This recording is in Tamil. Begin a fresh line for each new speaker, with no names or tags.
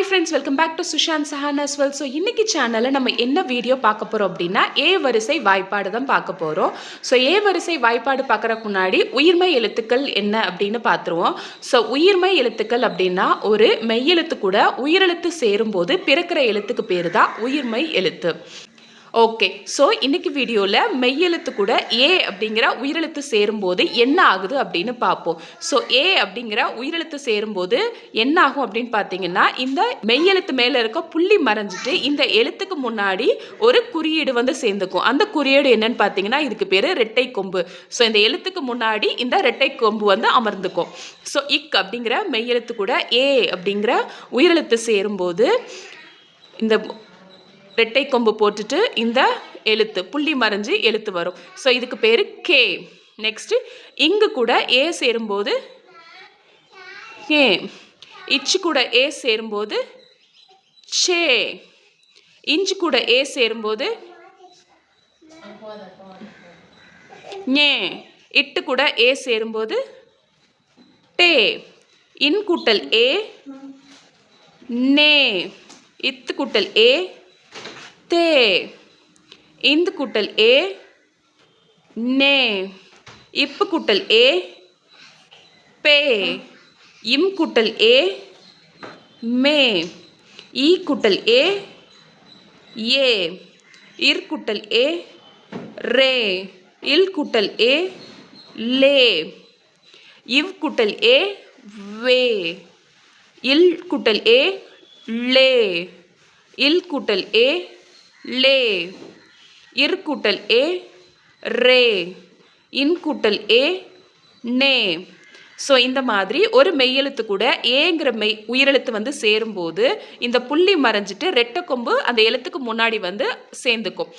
Hi friends welcome back to Sushant Sahan as so இன்னைக்கு சேனலில் நம்ம என்ன வீடியோ பார்க்க போகிறோம் அப்படின்னா ஏ வரிசை வாய்ப்பாடு தான் பார்க்க போகிறோம் ஸோ ஏ வரிசை வாய்ப்பாடு பார்க்குறக்கு முன்னாடி உயிர்மை எழுத்துக்கள் என்ன அப்படின்னு பார்த்துருவோம். ஸோ உயிர்மை எழுத்துக்கள் அப்படின்னா ஒரு மெய்யெழுத்து கூட உயிரெழுத்து சேரும்போது பிறக்கிற எழுத்துக்கு பேர் தான் உயிர்மை எழுத்து. ஓகே ஸோ இன்னைக்கு வீடியோவில் மெய்யெழுத்து கூட ஏ அப்படிங்கிற உயிரெழுத்து சேரும்போது என்ன ஆகுது அப்படின்னு பார்ப்போம். ஸோ ஏ அப்படிங்கிற உயிரெழுத்து சேரும்போது என்ன ஆகும் அப்படின்னு பார்த்தீங்கன்னா இந்த மெய்யெழுத்து மேலே இருக்க புள்ளி மறைஞ்சிட்டு இந்த எழுத்துக்கு முன்னாடி ஒரு குறியீடு வந்து சேர்ந்துக்கும். அந்த குறியீடு என்னன்னு பார்த்தீங்கன்னா இதுக்கு பேர் ரெட்டை கொம்பு. ஸோ இந்த எழுத்துக்கு முன்னாடி இந்த ரெட்டை கொம்பு வந்து அமர்ந்துக்கும். ஸோ இக் அப்படிங்கிற மெய்யெழுத்து கூட ஏ அப்படிங்கிற உயிரெழுத்து சேரும்போது இந்த ரெட்டை கொம்பு போட்டுட்டு இந்த எழுத்து புள்ளி மறைஞ்சு எழுத்து வரும். ஸோ இதுக்கு பேர் கே நெக்ஸ்ட்டு இங்கு கூட ஏ சேரும்போது ஏ இச்சு கூட ஏ சேரும்போது சே இஞ்சு கூட ஏ சேரும்போது ஞே. இட்டு கூட ஏ சேரும்போது டே இன் கூட்டல் ஏ நே இத்து கூட்டல் ஏ தே இந்து கூட்டல் ஏ நே. இப்பு கூட்டல் ஏ பே. இம் கூட்டல் ஏ மே. ஈ கூட்டல் ஏ ஏ. இர் கூட்டல் ஏ ரே. இல் கூட்டல் ஏ லே. இவ் கூட்டல் ஏ வே. இல் கூட்டல் ஏ லே. இல் கூட்டல் ஏ லே. இரு கூட்டல் ஏ ரே. இன் கூட்டல் ஏ நே. ஸோ இந்த மாதிரி ஒரு மெய்யெழுத்து கூட ஏங்கிற மெய் உயிரெழுத்து வந்து சேரும்போது இந்த புள்ளி மறைஞ்சிட்டு ரெட்டை கொம்பு அந்த எழுத்துக்கு முன்னாடி வந்து சேர்ந்துக்கும்.